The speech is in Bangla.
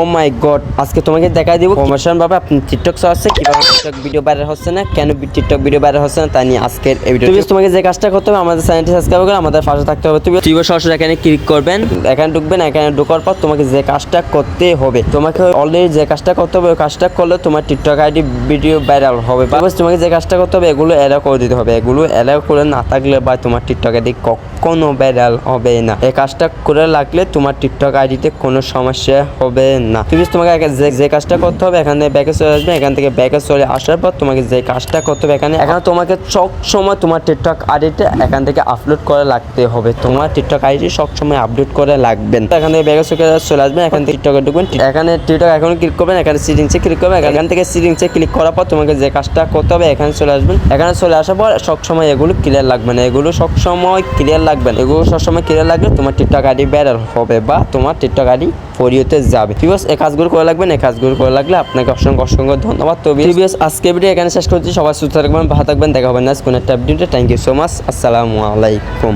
ও মাই গড আজকে তোমাকে দেখাই দিব প্রমোশন ভাবে আপনি টিকটক আছে কীভাবে টিকটক ভিডিও ভাইরাল হচ্ছে না কেন টিকটক ভিডিও ভাইরাল হচ্ছে না তা নিয়ে আজকের এই ভিডিও তোমাকে যে কাজটা করতে হবে আমাদের চ্যানেলটি সাবস্ক্রাইব করে আমাদের পাশে থাকতে হবে। তুমি তুমি সরাসরি এখানে ক্লিক করবেন। এখানে ঢুকবেন এখানে ঢোকার পর তোমাকে যে কাজটা করতে হবে তোমাকে অলরেডি যে কাজটা করতে হবে ওই কাজটা করলে তোমার টিকটক আইডি ভিডিও ভাইরাল হবে। বা তোমাকে যে কাজটা করতে হবে এগুলো অ্যালাউ করে দিতে হবে। এগুলো অ্যালাউ করে না থাকলে বা তোমার টিকটক আইডি কখনো ভাইরাল হবে না। এই কাজটা করে লাগলে তোমার টিকটক আইডিতে কোনো সমস্যা হবে না। তুমি তোমাকে যে কাজটা করতে হবে, এখান ব্যাকে চলে আসবে। এখান থেকে ব্যাকে চলে আসার পর তোমাকে যে কাজটা করতে হবে এখানে এখানে তোমাকে সব সময় তোমার টিকটক আইডিটা এখান থেকে আপলোড করে লাগতে হবে। তোমার টিকটক আইডি সব সময় আপডেট করে লাগবেন। এখান ব্যাকে চলে আসবেন এখান থেকে টিকটকে ঢুকবেন। এখানে টিকটক এখন ক্লিক করবেন। এখানে সিটিংসে ক্লিক করবেন। এখান থেকে সিটিংসে ক্লিক করার পর তোমাকে যে কাজটা করতে হবে, এখানে চলে আসবেন। এখানে চলে আসার পর সব সময় এগুলো ক্লিয়ার লাগবে না। এগুলো সব সময় ক্লিয়ার লাগবে না। এগুলো সব সময় ক্লিয়ার লাগলে তোমার টিকটক আইডি ভাইরাল হবে বা তোমার টিকটক আইডি ফরিওতে যাবে। বিকজ এই কাজগুলো করে লাগবেন এই কাজগুলো করে লাগলে আপনাকে অসংখ্য অসংখ্য ধন্যবাদ। তো বিকজ আজকে ভিডিও এখানে শেষ করছি। সবাই সুস্থ থাকবেন, ভালো থাকবেন, দেখা হবে না কোনো একটা আপডেটে থ্যাংক ইউ সো মাচ আসসালামু আলাইকুম।